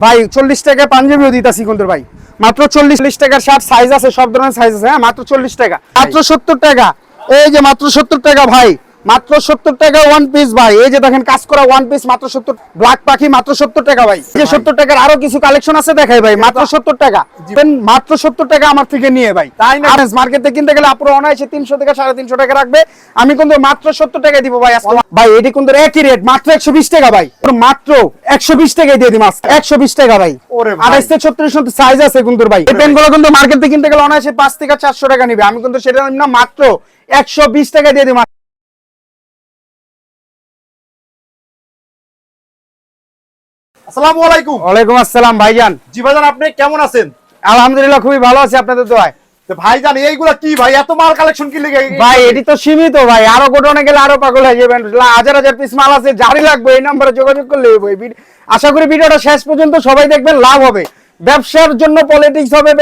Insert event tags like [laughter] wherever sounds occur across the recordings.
ভাই চল্লিশ টাকা পাঞ্জাবিও দিতেছি কিন্তু ভাই। মাত্র চল্লিশ টাকার শার্ট সাইজ আছে সব ধরনের সাইজ আছে। হ্যাঁ মাত্র চল্লিশ টাকা। মাত্র সত্তর টাকা। এই যে মাত্র সত্তর টাকা ভাই। মাত্র সত্তর টাকা ওয়ান পিস ভাই। এই যে দেখেন কাজ করা ওয়ান পিস মাত্র সত্তর ব্ল্যাক পাখি মাত্র সত্তর টাকা ভাই। যে সত্তর টাকার আরও কিছু কালেকশন আছে দেখাই ভাই মাত্র সত্তর টাকা। মাত্র সত্তর টাকা আমার থেকে নিয়ে ভাই। তাই না? মার্কেটে কিনতে গেলে আপুরো অনায়াসে তিনশো থেকে সাড়ে তিনশো টাকা রাখবে। আমি কিন্তু মাত্র সত্তর টাকা দিব ভাই ভাই এটি কিন্তু একই রেট মাত্র একশো বিশ টাকা ভাই। মাত্র একশো বিশ টাকায় দিয়ে দিই মাছ একশো বিশ টাকা ভাই। আঠাইশ থেকে ছত্রিশ সাইজ আছে কিন্তু ভাই। এই পেনগুলো কিন্তু মার্কেটে কিনতে গেলে অনায়াসে পাঁচ থেকে চারশো টাকা নিবে। আমি কিন্তু সেটা নিব না মাত্র একশো বিশ টাকা দিয়ে দিই মাত্র। আসসালামু আলাইকুম। ওয়ালাইকুম আসসালাম ভাইজান। জি ভাইজান আপনি কেমন আছেন? আলহামদুলিল্লাহ খুবই ভালো আছি আপনাদের দোয়ায়। ভাইজান এইগুলা কি ভাই? এত মাল কালেকশন কি লেগে ভাই এটি তো সীমিত ভাই। আরও গোডনে গেলে আরও পাগল হয়ে যাবেন। হাজার হাজার পিস মাল আছে জারি লাগবে এই নম্বরে যোগাযোগ করলে আশা করি ভিডিওটা শেষ পর্যন্ত সবাই দেখবেন লাভ হবে। ব্যবসার জন্য পলিটিক্স হবে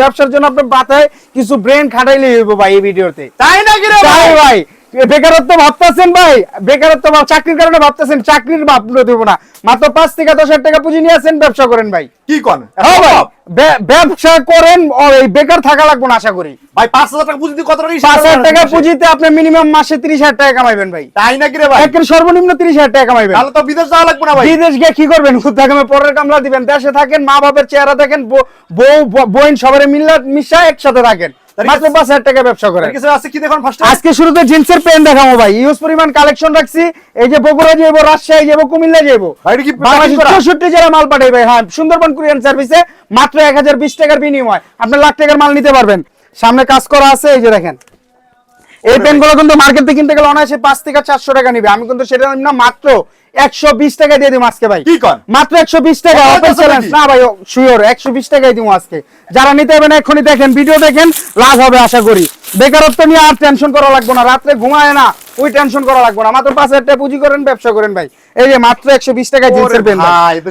ব্যবসার জন্য আপনার মাথায় কিছু ব্রেন খাটাইলে হইব ভাই এই ভিডিওতে। তাই নাকি রে ভাই? ভাই। বেকারত্ব ভাবতেছেন ভাই? বেকারত্ব ভাব- চাকরির কারণে ভাবতেছেন চাকরির ভাবনা দেবো না। মাত্র পাঁচ থেকে দশ হাজার টাকা পুঁজি নিয়ে আসেন ব্যবসা করেন ভাই। কি কোন হ্যাঁ ভাই ব্যবসা করেন এই বেকার থাকা লাগবে না আশা করি। ভাই পাঁচ হাজার টাকা পুঁজি দিয়ে কত টাকা পাঁচ হাজার টাকা পুঁজিতে আপনি মিনিমাম মাসে তিরিশ হাজার টাকা কামাইবেন ভাই। তাই নাকি রে ভাই? একের সর্বনিম্ন তিরিশ হাজার টাকা কামাইবেন। তাহলে তো বিদেশ যাওয়া লাগবে না ভাই। বিদেশ গিয়ে কি করবেন? থাকবে পরের কামলা দিবেন। দেশে থাকেন মা বাপের চেহারা দেখেন বউ বোন সবাই মিল্লা মিশা একসাথে থাকেন। মাত্র কাছে- পাঁচ হাজার টাকা ব্যবসা করে। কিছু আছে কি দেখুন ফার্স্ট আজকে শুরুতে জিন্সের প্যান্ট দেখাবো ভাই। ইউজ পরিমাণ কালেকশন রাখছি। এই যে বগুড়া যাইবো রাজশাহী যাইবো কুমিল্লা যাইবো। এটা কি জেলা মাল পাঠাই ভাই। হ্যাঁ সুন্দরবন কুরিয়ান সার্ভিসে মাত্র এক হাজার বিশ টাকার বিনিময়। আপনি লাখ টাকার মাল নিতে পারবেন। সামনে কাজ করা আছে এই যে দেখেন। এই পেনগুলো কিন্তু মার্কেটে কিনতে গেলে অনায়াসে পাঁচ থেকে চারশো টাকা নিবে। আমি কিন্তু সেটা নিব না মাত্র একশো বিশ টাকা দিয়ে দিব আজকে ভাই। কি কর মাত্র একশো বিশ টাকা চ্যালেঞ্জ না ভাই শিওর একশো বিশ টাকাই দিব আজকে। যারা নিতে হবে না এক্ষুনি দেখেন ভিডিও দেখেন লাভ হবে আশা করি। বেকারত্ব নিয়ে আর টেনশন করা লাগবে না রাত্রে ঘুমায় না ওই টেনশন করা লাগবে না। মাত্র পাঁচ হাজার টাকা পুঁজি করেন ব্যবসা করেন ভাই। এই যে মাত্র একশো বিশ টাকা জিন্সের থেকে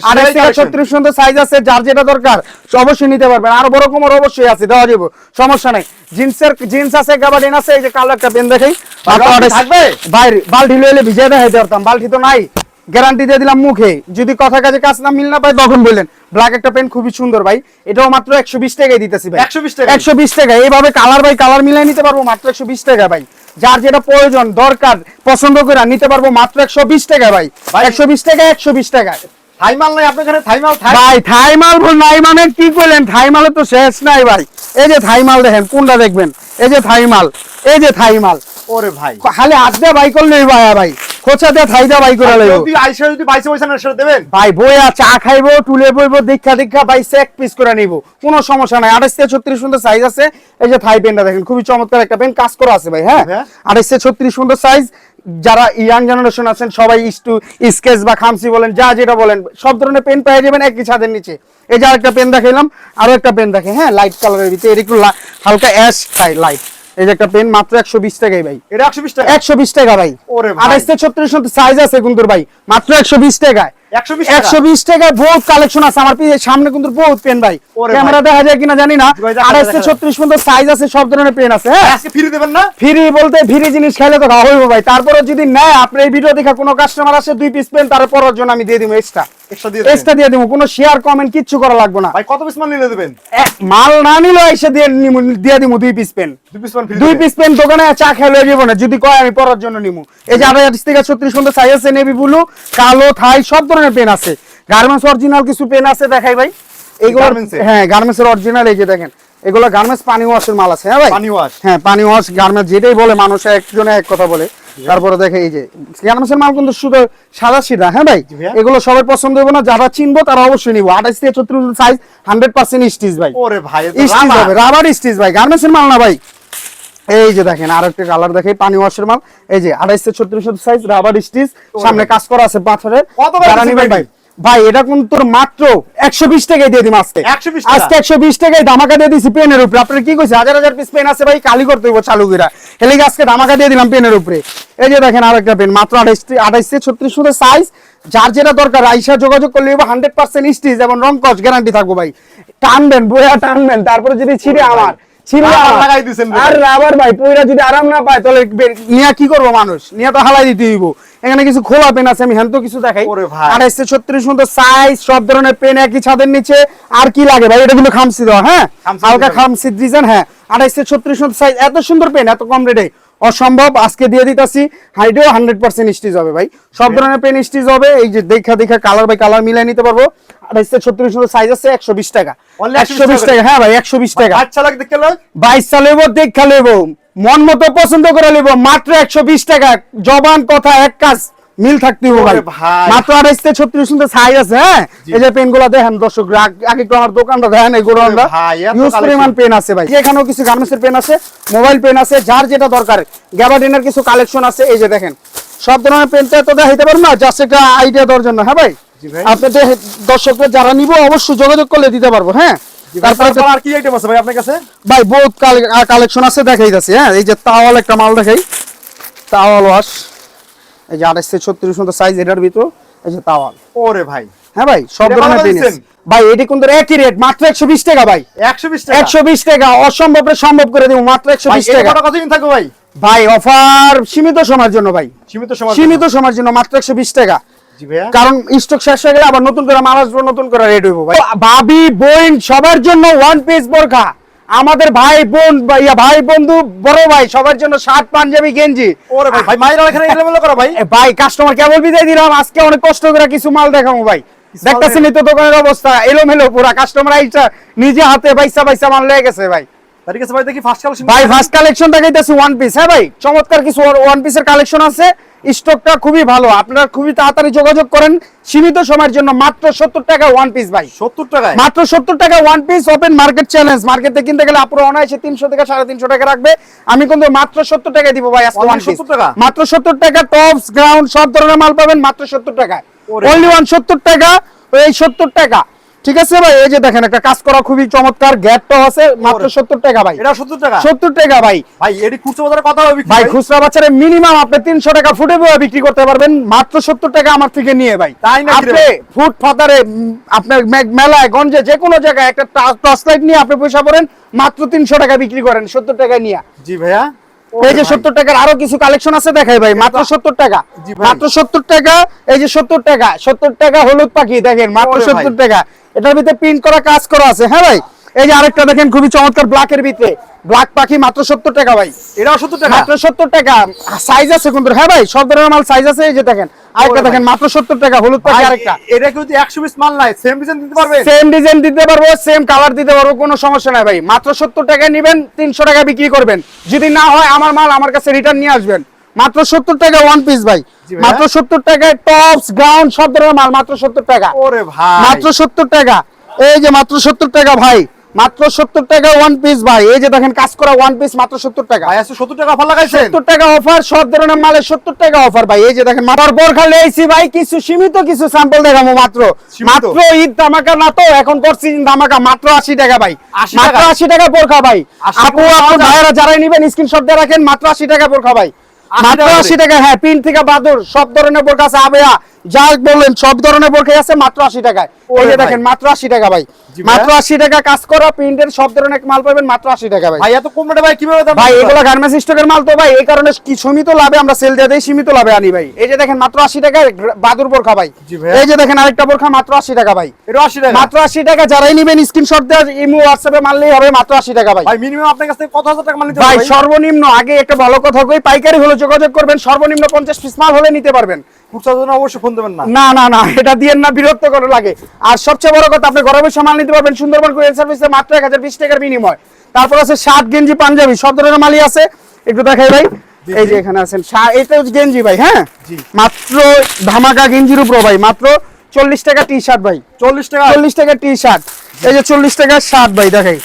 collection। ছত্রিশ সুন্দর সাইজ আছে যার যেটা দরকার অবশ্যই নিতে পারবেন। আর বড় কোমর অবশ্যই আছে দেওয়া যাবে সমস্যা নাই। জিন্সের জিন্স আছে গাবাডিন আছে এই যে কালো একটা পেন দেখাই থাকবে? ভাই বালতি লইলে ভিজিয়ে দেখাইতে পারতাম বালতি তো নাই। গ্যারান্টি দিয়ে দিলাম মুখে। যদি কথা কাজে কাজ না মিল না পাই তখন বললেন ব্ল্যাক একটা পেন খুবই সুন্দর ভাই। এটাও মাত্র একশো বিশ টাকায় দিতেছি ভাই। 120 টাকা? একশো বিশ টাকা এইভাবে কালার ভাই কালার মিলাই নিতে পারব মাত্র একশো বিশ টাকা ভাই। যার যেটা প্রয়োজন দরকার পছন্দ করে নিতে পারব মাত্র একশো বিশ টাকা ভাই। একশো বিশ টাকা একশো বিশ টাকা। থাইমাল নাই আপনার এখানে থাইমাল ভাই থাই নাই মানে কি করলেন? থাইমালে তো শেষ নাই ভাই। এই যে থাইমাল দেখেন কোনটা দেখবেন? এই যে থাইমাল এই যে থাই মাল ওরে ভাই। খালি হাত দিয়ে বাই করলেই ভাই ভাই। খোঁচা দিয়ে থাই দিয়ে বাই করে লইব। যদি আইসা যদি বাইসে পয়সা না সেটা দেবেন? ভাই বইয়া চা খাইবো টুলে বইবো দীক্ষা দীক্ষা ভাই এক পিস করে নিব। কোনো সমস্যা নাই। আঠাশ থেকে ছত্রিশ সুন্দর সাইজ আছে। এই যে থাই পেনটা দেখেন খুবই চমৎকার একটা পেন। কাজ করা আছে ভাই হ্যাঁ? হ্যাঁ। আঠাশ থেকে ছত্রিশ সুন্দর সাইজ যারা ইয়াং জেনারেশন আছেন সবাই ইস্টু স্কেচ বা খামসি বলেন যা যেটা বলেন সব ধরনের পেন পেয়ে যাবেন একই ছাদের নিচে। এই যে একটা পেন দেখাইলাম আরও একটা পেন দেখে হ্যাঁ? লাইট কালারের ভিতরে এর একটু হালকা অ্যাশ লাইট এই যে একটা পেন মাত্র একশো বিশ টাকাই ভাই। এটা একশো বিশ টাকা? একশো বিশ টাকা ভাই। ওরে ভাই। থেকে ছত্রিশ সাইজ আছে গুন্দুর ভাই। মাত্র একশো বিশ টাকায়। 120 টাকা? একশো বিশ টাকায় বহুত কালেকশন আছে। আমার সামনে কিন্তু বহুত পেন ভাই। ক্যামেরা দেখা যায় কিনা জানি না। ভাই, দেখা আঠাইশ যায়, থেকে দেখা ছত্রিশ পর্যন্ত সাইজ আছে সব ধরনের পেন আছে হ্যাঁ? আজকে ফ্রি দেবেন না? ফ্রি বলতে ফ্রি জিনিস খাইলে তো খাওয়া হইব ভাই। তারপরে যদি নেয় আপনি এই ভিডিও দেখে কোনো কাস্টমার আসে দুই পিস পেন তার পরের জন্য আমি দিয়ে দিব এক্সট্রা এক্সট্রা দিয়ে দিব। কোনো শেয়ার কমেন্ট কিচ্ছু করা লাগবে না। ভাই কত পিস মাল নিলে দেবেন? মাল না নিলে এসে দিয়ে দিয়ে দিব দুই পিস পেন দুই পিস পেন দোকানে চা খেলে যাব না। যদি কয় আমি পরার জন্য নিমু। এই যে আড়াই থেকে ছত্রিশ পর্যন্ত সাইজ আছে নেভি ব্লু কালো থাই সব ধরনের পেন আছে। গার্মেন্টস অরিজিনাল কিছু পেন আছে দেখাই ভাই। এইগুলো হ্যাঁ গার্মেন্টস এর অরিজিনাল এই যে দেখেন। এগুলো গার্মেন্টস পানি ওয়াশের মাল আছে হ্যাঁ ভাই? পানি wash? হ্যাঁ পানি ওয়াশ গার্মেন্টস যেটাই বলে মানুষ একজনে এক কথা বলে। তারপরে দেখে এই যে গার্মেন্টস এর মাল কিন্তু শুধু সাদা সিধা হ্যাঁ ভাই? এগুলো সবার পছন্দ হবে না যারা চিনবো তারা অবশ্যই নিবো। আঠাইশ থেকে ছত্রিশ সাইজ হান্ড্রেড পার্সেন্ট স্টিচ ভাই। ওরে ভাই স্টিচ রাবার। হবে রাবার স্টিচ ভাই। গার্মেন্টসের মাল না ভাই। এই যে দেখেন আর একটা কালার দেখে পানি ওয়াশের মাল। এই যে আড়াইশ ছত্রিশ সাইজ রাবার স্টিচ সামনে কাজ করা আছে পাথরের। ভাই? এটা কিন্তু তোর মাত্র একশো বিশ টাকায় দিয়ে দিম আজকে। আজকে একশো বিশ টাকায় ধামাকা দিয়ে দিছি পেনের উপরে। আপনার কি কইছে? হাজার হাজার পিস পেন আছে ভাই কালি করতে হইব চালু কইরা। এলিগে আজকে ধামাকা দিয়ে দিলাম পেনের উপরে। এই যে দেখেন আর একটা পেন মাত্র আঠাইশ আঠাইশ থেকে ছত্রিশ সুন্দর সাইজ যার যেটা দরকার আইসা যোগাযোগ করলে হান্ড্রেড পার্সেন্ট স্টিচ এবং রং কস গ্যারান্টি থাকব ভাই। টানবেন বইয়া টানবেন তারপরে যদি ছিঁড়ে আমার। লাগাই দিছেন আর রাবার ভাই পয়রা যদি আরাম না পায় তাহলে নিয়া কি করব মানুষ? নিয়া তো হালাই দিতে হইব। এখানে কিছু খোলা পেন আছে আমি হ্যাঁ তো কিছু দেখাই। ভাই। ছত্রিশ মতো সাইজ সব ধরনের পেন একই ছাদের নিচে। আর কি লাগে ভাই? এটা কিন্তু খামসি দেওয়া হ্যাঁ হালকা design। খামসি ডিজাইন হ্যাঁ। আঠাইশে ছত্রিশ মতো সাইজ এত সুন্দর পেন এত কম রেটে অসম্ভব আজকে দিয়ে দিতেছি। হাইডেও হান্ড্রেড পার্সেন্ট স্টিচ হবে ভাই। সব ধরনের পেন স্টিচ হবে এই যে দেখা দেখা কালার বাই কালার মিলাই নিতে পারব। ছত্রিশ সাইজ আছে একশো বিশ টাকা। একশো বিশ টাকা? হ্যাঁ ভাই একশো বিশ টাকা। আচ্ছা বাইশ দেখা লেব মন মতো পছন্দ করে নেব মাত্র একশো বিশ টাকা। জবান কথা এক কাজ। মিল থাকতে হবে ভাই। মাত্র আড়াইশ থেকে ছত্রিশ মতো সাইজ আছে হ্যাঁ? এই যে পেনগুলা দেখেন দর্শক আগে আমার দোকানটা দেখেন ভাই, এত ইউজ পরিমাণ পেন আছে ভাই। এখানেও কিছু গার্মেন্টসের পেন আছে মোবাইল পেন আছে যার যেটা দরকার। গ্যাবার্ডিনের কিছু কালেকশন আছে এই যে দেখেন। সব ধরনের পেন তো দেখাইতে পারব না জাস্ট একটা আইডিয়া দেওয়ার জন্য হ্যাঁ ভাই। আপনাদের দর্শকরা যারা নিব অবশ্যই যোগাযোগ করলে দিতে পারব হ্যাঁ? তারপরে তারপর আর কি আইটেম আছে ভাই আপনার কাছে? ভাই বহুত কালেকশন আছে দেখাই যাচ্ছে হ্যাঁ? এই যে তাওয়াল একটা মাল দেখাই। তাওয়াল ওয়াশ এই যে আঠাশ থেকে ছত্রিশ মতো সাইজ এটার ভিতর এই যে তাওয়াল। ওরে ভাই। হ্যাঁ ভাই সব ধরনের পেনিস ভাই এটি কিন্তু একই রেট মাত্র একশো বিশ টাকা ভাই। একশো বিশ টাকা? একশো বিশ টাকা অসম্ভব সম্ভব করে দিব মাত্র একশো ভাই বিশ এটা টাকা। কটা কতদিন থাকবে ভাই? ভাই অফার সীমিত সময়ের জন্য ভাই। সীমিত সময় সীমিত সময়ের জন্য মাত্র একশো বিশ টাকা। কারণ স্টক শেষ হয়ে গেলে আবার নতুন করে মাল আসবে নতুন করে রেড হইব ভাই। ভাবি বোন সবার জন্য ওয়ান পিস বোরখা। আমাদের ভাই বোন ইয়া ভাই বন্ধু বড় ভাই সবার জন্য শার্ট পাঞ্জাবি গেঞ্জি। ওরে ভাই ভাই মায়েরা এখানে এলোমেলো করো ভাই। ভাই কাস্টমার কেবল বিদায় দিলাম আজকে অনেক কষ্ট করে কিছু মাল দেখাবো ভাই। দেখতেছি দেখতেছেন তো দোকানের অবস্থা এলোমেলো পুরা কাস্টমার আইসা নিজে হাতে বাইসা বাইসা মাল লেগে গেছে ভাই। তার কাছে ভাই দেখি ফার্স্ট কালেকশন ভাই ফার্স্ট কালেকশন দেখাইতেছি ওয়ান পিস হ্যাঁ ভাই? চমৎকার কিছু ওয়ান পিসের কালেকশন আছে। স্টকটা খুবই ভালো। আপনারা খুবই তাড়াতাড়ি যোগাযোগ করেন। সীমিত সময়ের জন্য মাত্র সত্তর টাকা ওয়ান পিস ভাই। সত্তর টাকায়? মাত্র সত্তর টাকা one piece open market challenge মার্কেটে কিনতে গেলে আপুরো অনায়াসে তিনশো থেকে সাড়ে তিনশো টাকা রাখবে। আমি কিন্তু মাত্র সত্তর টাকা দিব ভাই আজকে ওয়ান পিস মাত্র সত্তর টাকা টপস গ্রাউন্ড সব ধরনের মাল পাবেন মাত্র সত্তর টাকা অনলি ওয়ান সত্তর টাকা এই সত্তর টাকা। ঠিক আছে ভাই এই যে দেখেন একটা কাজ করা খুবই চমৎকার গ্যাপটাও আছে মাত্র ওরে। সত্তর টাকা ভাই। এটা সত্তর টাকা? সত্তর টাকা ভাই। ভাই এটি খুচরো বাজারে কত হবে বিক্রি ভাই খুচরা বাজারে মিনিমাম আপনি তিনশো টাকা ফুটে বিক্রি করতে পারবেন মাত্র সত্তর টাকা আমার থেকে নিয়ে ভাই। তাই না আপনি ফুট ফাতারে আপনার মেলায় গঞ্জে যে কোনো জায়গায় একটা টর্চ লাইট নিয়ে আপনি পয়সা পড়েন মাত্র তিনশো টাকা বিক্রি করেন সত্তর টাকা নিয়ে। জি ভাইয়া। এই যে সত্তর টাকার আরও কিছু কালেকশন আছে দেখাই ভাই মাত্র সত্তর টাকা। মাত্র সত্তর টাকা এই যে সত্তর টাকা সত্তর টাকা হলুদ পাখি দেখেন মাত্র সত্তর টাকা। এটার ভিতরে প্রিন্ট করা কাজ করা আছে। হ্যাঁ ভাই? এই যে আরেকটা দেখেন খুবই চমৎকার ব্ল্যাকের ভিতরে। ব্ল্যাক পাখি মাত্র সত্তর টাকা ভাই। এটাও সত্তর টাকা? মাত্র সত্তর টাকা। সাইজ আছে কিন্তু। হ্যাঁ ভাই সব ধরনের মাল সাইজ আছে এই যে দেখেন। আরেকটা দেখেন মাত্র সত্তর টাকা হলুদ পাখি আরেকটা। এটা কিন্তু একশো পিস মাল নাই সেম ডিজাইন দিতে পারবেন সেম ডিজাইন দিতে পারব সেম কালার দিতে পারব কোনো সমস্যা নাই ভাই। মাত্র সত্তর টাকা নিবেন তিনশো টাকা বিক্রি করবেন। যদি না হয় আমার মাল আমার কাছে রিটার্ন নিয়ে আসবেন। মাত্র সত্তর টাকা ওয়ান পিস ভাই। মাত্র সত্তর টাকায় টপস গ্রাউন্ড সব ধরনের মাল মাত্র সত্তর টাকা। ওরে ভাই। মাত্র সত্তর টাকা। এই যে মাত্র সত্তর টাকা ভাই। মাত্র সত্তর টাকা ওয়ান পিস ভাই। এই যে দেখেন কাজ করা ওয়ান পিস মাত্র সত্তর টাকা। ভাই টাকা অফার লাগাইছেন? সত্তর টাকা অফার সব ধরনের টাকা অফার ভাই। এই যে দেখেন মাথার পর খালে ভাই কিছু সীমিত কিছু স্যাম্পল দেখাবো মাত্র। মাত্র ঈদ ধামাকা না তো এখন করছি ধামাকা মাত্র আশি টাকা ভাই। 80 মাত্র টাকা? আশি টাকা বোরখা ভাই। 80 আপু যারাই নিবেন স্ক্রিনশট দিয়ে রাখেন মাত্র আশি টাকা বোরখা ভাই। মাত্র টাকা আশি করে? টাকা হ্যাঁ পিন থেকে বাদুর সব ধরনের বোরখা আছে আবেয়া। যা বললেন সব ধরনের বোরখাই আছে মাত্র আশি টাকায়। ওরে যে দেখেন মাত্র আশি টাকা ভাই। মাত্র আশি টাকা কাজ করা প্রিন্টের সব ধরনের মাল পাবেন মাত্র আশি টাকা ভাই। এত কম রেটে ভাই কীভাবে ভাই এগুলো গার্মেন্টস স্টকের মাল তো ভাই এই কারণে কি সীমিত লাভে আমরা সেল দিয়ে দেই সীমিত লাভে আনি ভাই। এই যে দেখেন মাত্র আশি টাকায় গ্র- বাদুর বোরখা ভাই। এই যে দেখেন আরেকটা বোরখা মাত্র আশি টাকা ভাই। এটা আশি টাকা। মাত্র আশি টাকা যারাই নিবেন স্ক্রিনশট দেওয়া ইমো হোয়াটসঅ্যাপে মারলেই হবে মাত্র আশি টাকা ভাই। ভাই মিনিমাম আপনার কাছ থেকে কত হাজার টাকা মাল নিতে ভাই সর্বনিম্ন আগে একটা ভালো কথা কই পাইকারি হলে যোগাযোগ করবেন সর্বনিম্ন পঞ্চাশ পিস মাল হলে নিতে পারবেন। খুচরা জন্য অবশ্যই ফোন দেবেন না। না না না এটা দিয়ে না বিরক্ত করে লাগে। আর সবচেয়ে বড় কথা আপনি ঘরে বসে নিতে পারবেন সুন্দরবন কুরিয়ার সার্ভিসে মাত্র এক হাজার বিশ টাকার বিনিময়। তারপর আছে শার্ট গেঞ্জি পাঞ্জাবি সব ধরনের মালই আছে। একটু দেখাই ভাই। এই যে এখানে আছেন এটা গেঞ্জি ভাই হ্যাঁ? মাত্র ধামাকা গেঞ্জির উপর ভাই মাত্র চল্লিশ টাকা টি শার্ট ভাই। চল্লিশ টাকা? চল্লিশ টাকা টি শার্ট এই যে চল্লিশ শার্ট ভাই দেখাই।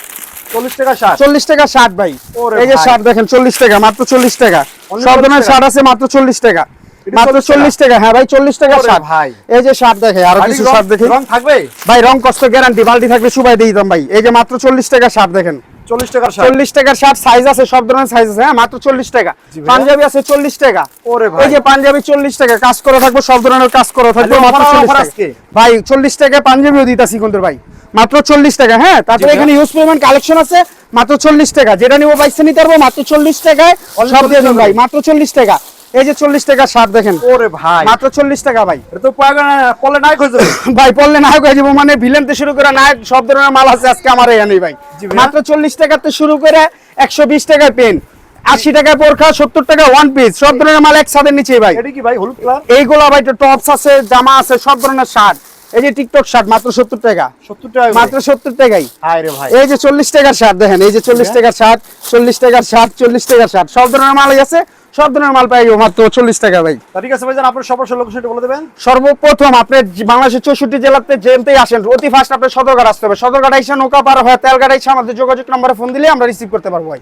চল্লিশ টাকা চল্লিশ টাকা শার্ট ভাই। ওরে এই যে শার্ট দেখেন চল্লিশ টাকা মাত্র চল্লিশ টাকা। সব ধরনের টাকা? শার্ট আছে মাত্র চল্লিশ টাকা। মাত্র 40 টাকা? হ্যাঁ ভাই চল্লিশ টাকা ওরে শার্ট। ভাই। এই যে শার্ট দেখে আরও কিছু শার্ট দেখে। রং থাকবে? ভাই রং কষ্ট গ্যারান্টি বালতি থাকলে সুবাই দিয়ে দিতাম ভাই। এই যে মাত্র চল্লিশ টাকা শার্ট দেখেন। চল্লিশ টাকার ষাট চল্লিশ টাকার শার্ট সাইজ আছে সব ধরনের সাইজ আছে। হ্যাঁ মাত্র চল্লিশ টাকা। পাঞ্জাবি আছে চল্লিশ টাকা। ওরে ভাই। এই যে পাঞ্জাবি চল্লিশ টাকা কাজ করে থাকব সব ধরনের কাজ করে থাকব মাত্র টাকা। ভাই চল্লিশ টাকা পাঞ্জাবিও দিতাছি কিন্তু ভাই। মাত্র চল্লিশ টাকা হ্যাঁ? তারপরে এখানে ইউজ পরিমাণ কালেকশন আছে মাত্র চল্লিশ টাকা। যেটা নিবো বাইসে নিতে পারব মাত্র চল্লিশ টাকায় সব দিয়ে 40 ভাই। মাত্র চল্লিশ টাকা। এই যে চল্লিশ টাকা শার্ট দেখেন। ওরে ভাই। মাত্র চল্লিশ টাকা ভাই। এটা তো পলে নাই হয়ে [laughs] ভাই নায়ক হয়ে যাব মানে ভিলেন থেকে শুরু করে নায়ক সব ধরনের মাল আছে আজকে আমার এখানে ভাই। মাত্র চল্লিশ টাকাতে শুরু করে একশো বিশ টাকায় পেন আশি টাকায় পরখা সত্তর টাকা ওয়ান পিস সব ধরনের মাল এক ছাদের নিচে ভাই। এইগুলো ভাই টপস আছে জামা আছে সব ধরনের শার্ট এই যে টিকটক শার্ট মাত্র সত্তর টাকা। সত্তর টাকা মাত্র সত্তর টাকাই। এই যে চল্লিশ টাকার শার্ট দেখেন এই যে চল্লিশ টাকার শার্ট চল্লিশ টাকার শার্ট চল্লিশ টাকার শার্ট সব ধরনের মালই আছে। সব ধরনের মাল পাই মাত্র চল্লিশ টাকা ভাই। ঠিক আছে ভাই আপনার সবার লোকেশনটা বলে দেবেন? সর্বপ্রথম আপনি বাংলাদেশের চৌষট্টি জেলাতে যেতেই আসেন অতি ফার্স্ট আপনি সদরঘাট আসতে হবে। সদরঘাট আইসা নৌকা পার হয়ে তেলঘাট আইসা আমাদের যোগাযোগ নম্বরে ফোন দিলে আমরা রিসিভ করতে পারব ভাই।